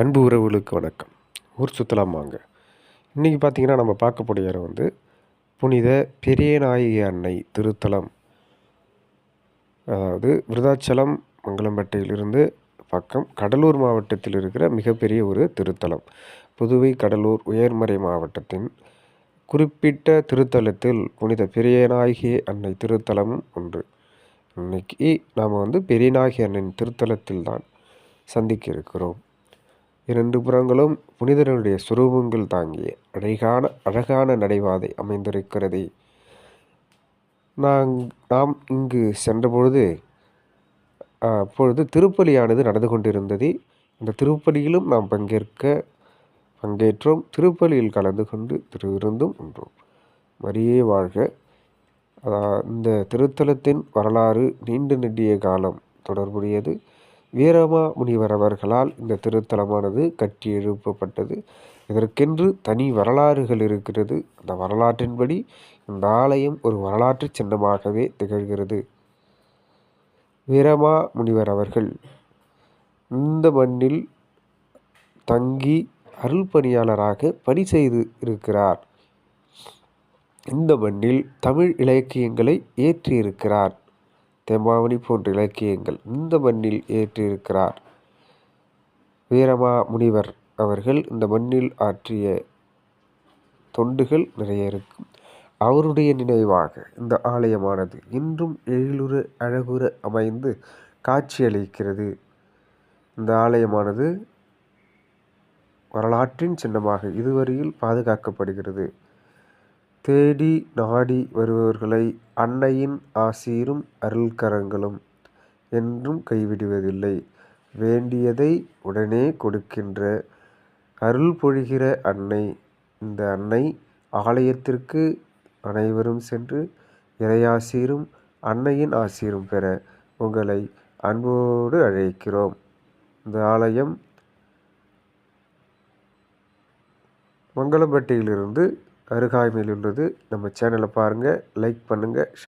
அன்பு உறவுகளுக்கு வணக்கம். ஊர் சுற்றலாம் வாங்க. இன்றைக்கி பார்த்தீங்கன்னா நம்ம பார்க்கக்கூடிய இடம் வந்து புனித பெரியநாயகி அன்னை திருத்தலம். அதாவது விருதாச்சலம் மங்களம்பேட்டையிலிருந்து பக்கம் கடலூர் மாவட்டத்தில் இருக்கிற மிகப்பெரிய ஒரு திருத்தலம். புதுவை கடலூர் உயர்மறை மாவட்டத்தின் குறிப்பிட்ட திருத்தலத்தில் புனித பெரியநாயகி அன்னை திருத்தலமும் ஒன்று. இன்னைக்கு நாம் வந்து பெரியநாயகி அன்னையின் திருத்தலத்தில் தான் சந்திக்க இருக்கிறோம். இரண்டு புறங்களும் புனிதர்களுடைய சுரூபங்கள் தாங்கிய அழகான அழகான நடைபாதை அமைந்திருக்கிறது. நாங் நாம் இங்கு சென்றபொழுது அப்பொழுது திருப்பலியானது நடந்து கொண்டிருந்தது. இந்த திருப்பலியிலும் நாம் பங்கேற்க பங்கேற்றோம். திருப்பலியில் கலந்து கொண்டு திருவிருந்தும் ஒன்றோம் மரியே வாழ்க. இந்த திருத்தலத்தின் வரலாறு நீண்ட நெடிய காலம் தொடர்புடையது. வீரமா முனிவர் அவர்களால் இந்த திருத்தலமானது கட்டி எழுப்பப்பட்டது. இதற்கென்று தனி வரலாறுகள் இருக்கிறது. அந்த வரலாற்றின்படி இந்த ஆலயம் ஒரு வரலாற்று சின்னமாகவே திகழ்கிறது. வீரமா முனிவர் அவர்கள் இந்த மண்ணில் தங்கி அருள் பணியாளராக பணி செய்து இருக்கிறார். இந்த மண்ணில் தமிழ் இலக்கியங்களை ஏற்றியிருக்கிறார். தெம்மாவணி போன்ற இலக்கியங்கள் இந்த மண்ணில் ஏற்றியிருக்கிறார் வீரமா முனிவர் அவர்கள் இந்த மண்ணில் ஆற்றிய தொண்டுகள் நிறைய இருக்கும். அவருடைய நினைவாக இந்த ஆலயமானது இன்றும் எழிலுற அழகுற அமைந்து காட்சியளிக்கிறது. இந்த ஆலயமானது வரலாற்றின் சின்னமாக இதுவரையில் பாதுகாக்கப்படுகிறது. தேடி நாடி வருபவர்களை அன்னையின் ஆசீரும் அருள்கரங்களும் என்றும் கைவிடுவதில்லை. வேண்டியதை உடனே கொடுக்கின்ற அருள் பொழிகிற அன்னை இந்த அன்னை ஆலயத்திற்கு அனைவரும் சென்று இறையாசீரும் அன்னையின் ஆசீரும் பெற உங்களை அன்போடு அழைக்கிறோம். இந்த ஆலயம் மங்களம்பட்டியிலிருந்து அருகாமையில் உள்ளது. நம்ம சேனலை பாருங்கள் லைக் பண்ணுங்கள்